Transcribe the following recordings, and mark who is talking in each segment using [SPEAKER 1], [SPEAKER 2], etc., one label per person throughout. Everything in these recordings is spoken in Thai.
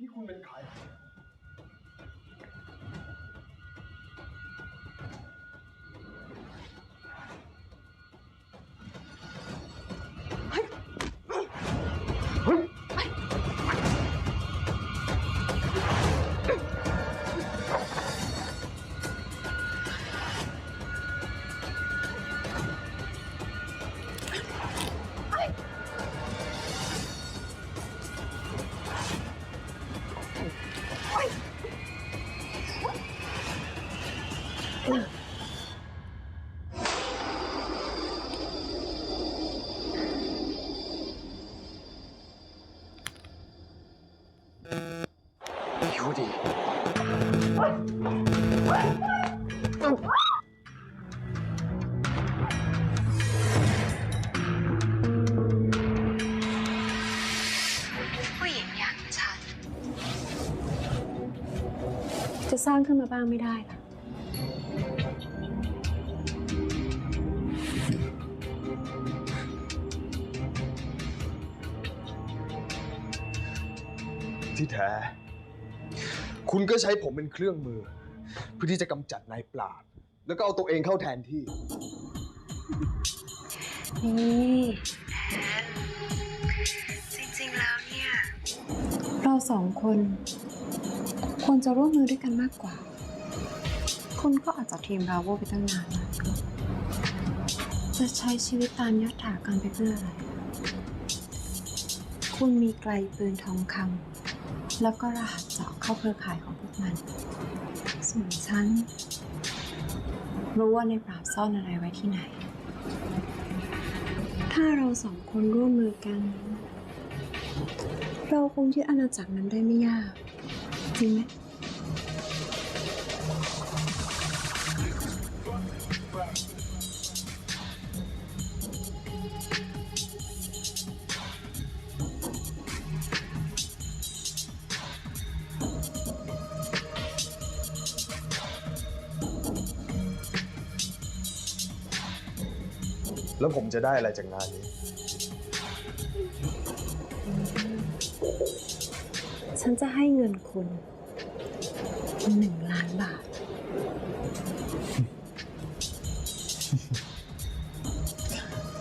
[SPEAKER 1] นี่คุ ณเป็นใครยูดี
[SPEAKER 2] ผู้หญิงอย่างฉัน
[SPEAKER 3] จะสร้างขึ้นมาบ้างไม่ได้เหรอ
[SPEAKER 1] ที่แท้ คุณก็ใช้ผมเป็นเครื่องมือ เพื่อที่จะกำจัดนายปราด แล้วก็เอาตัวเองเข้าแทนที่
[SPEAKER 3] นี่
[SPEAKER 2] แอนจริงๆแล้วเนี่ย
[SPEAKER 3] เราสองคน ควรจะร่วมมือด้วยกันมากกว่า คุณก็อาจจะทีมราโวไปตั้งนานแล้วจะใช้ชีวิตตามยถากรรมไปเพื่ออะไร คุณมีไกลปืนทองคำ แล้วก็รหัสเจาะเข้าเครือข่ายของพวกมัน ส่วนฉัน รู้ว่าในปราบซ่อนอะไรไว้ที่ไหน ถ้าเราสองคนร่วมมือกัน เราคงยึดอาณาจักรนั้นได้ไม่ยาก จริงไหม
[SPEAKER 1] แล้วผมจะได้อะไรจากงานนี้
[SPEAKER 3] ฉันจะให้เงินคุณหนึ่งล้านบาท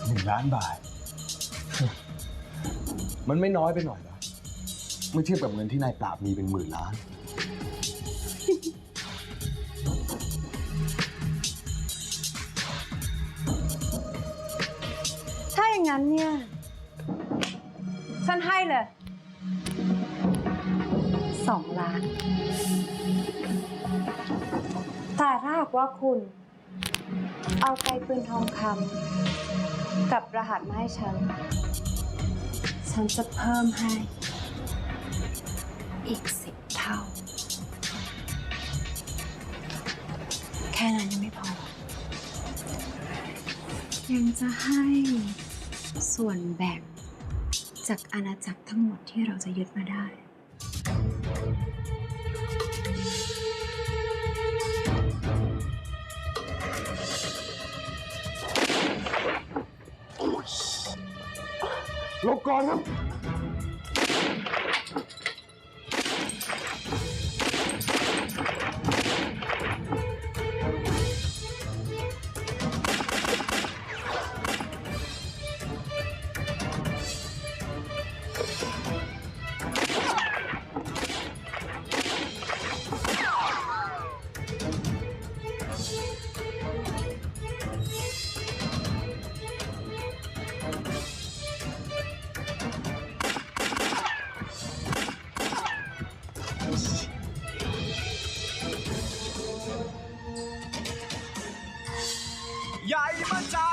[SPEAKER 1] หนึ่งล้านบาท มันไม่น้อยไปหน่อยเหรอเมื่อเทียบกับเงินที่นายปราบมีเป็นหมื่นล้าน
[SPEAKER 3] งนั้นเนี่ย ฉันให้เลยสองล้าน แต่ถ้าหากว่าคุณ เอาไกปืนทองคำกับรหัสมาให้ฉัน ฉันจะเพิ่มให้ อีกสิบเท่า แค่นั้นยังไม่พอ ยังจะให้ ส่วนแบ่งจากอาณาจักรทั้งหมดที่เราจะยึดมาได้
[SPEAKER 1] ลบก่อนครับ
[SPEAKER 4] ใหญ่มาจ้า